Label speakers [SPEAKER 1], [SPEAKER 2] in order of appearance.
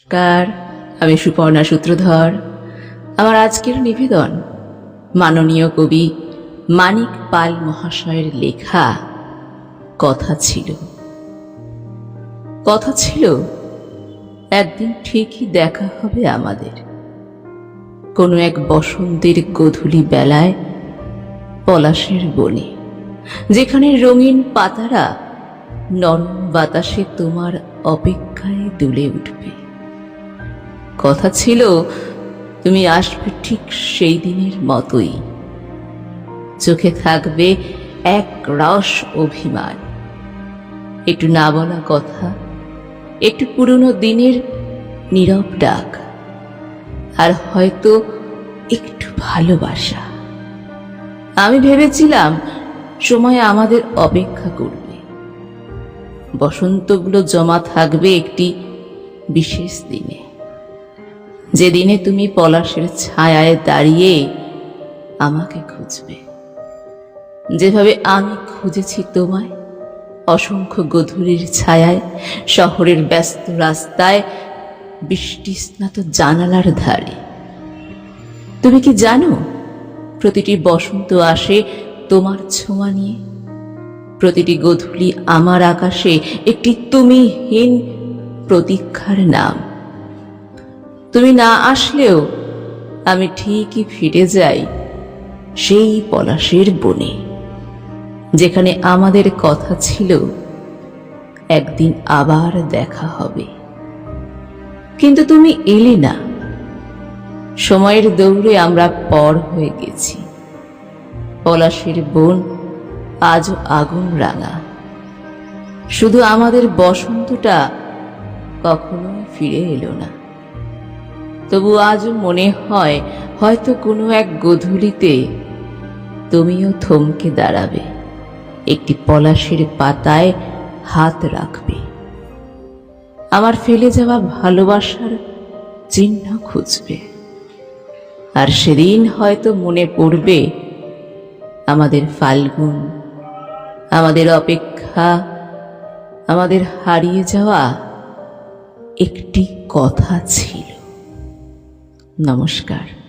[SPEAKER 1] নমস্কার, আমি সুপর্ণা সূত্রধর। আমার আজকের নিবেদন, মাননীয় কবি মানিক পাল মহাশয়ের লেখা কথা ছিল। কথা ছিল, একদিন ঠিকই দেখা হবে আমাদের। কোনো এক বসন্তের গধূলি বেলায় পলাশের বনে, যেখানে রঙিন পাতারা নরম বাতাসে তোমার অপেক্ষায় দুলে উঠবে। কথা ছিল, তুমি আসবে ঠিক সেই দিনের মতোই। চোখে থাকবে এক রস অভিমান। একটু না বলা কথা, একটু পুরনো দিনের নীরব ডাক, আর হয়তো একটু ভালোবাসা। আমি ভেবেছিলাম, সময় আমাদের অপেক্ষা করবে। বসন্তগুলো জমা থাকবে একটি বিশেষ দিনে। যেদিনে তুমি পলাশের ছায়ায় দাঁড়িয়ে আমাকে খুঁজবে। যেভাবে আমি খুঁজেছি তোমায়, অসংখ্য গধূলির ছায়ায়, শহরের ব্যস্ত রাস্তায়, বৃষ্টি স্নাত জানালার ধারে। তুমি কি জানো, প্রতিটি বসন্ত আসে তোমার ছোঁয়া নিয়ে? প্রতিটি গধূলি আমার আকাশে একটি তুমিহীন প্রতীক্ষার নাম। তুমি না আসলেও আমি ঠিকই ফিরে যাই সেই পলাশের বনে, যেখানে আমাদের কথা ছিল, একদিন আবার দেখা হবে। কিন্তু তুমি এলে না। সময়ের দৌড়ে আমরা পর হয়ে গেছি। পলাশের বন আজও আগুন রাঙা। শুধু আমাদের বসন্তটা কখনোই ফিরে এলো না। তবু আজও মনে হয় হয়তো কোনো এক গধূলিতে তুমিও থমকে দাঁড়াবে, একটি পলাশের পাতায় হাত রাখবে। আমার ফেলে যাওয়া ভালোবাসার চিহ্ন খুঁজবে। আর সেদিন হয়তো মনে পড়বে আমাদের ফাল্গুন, আমাদের অপেক্ষা, আমাদের হারিয়ে যাওয়া একটি কথা ছিল। নমস্কার।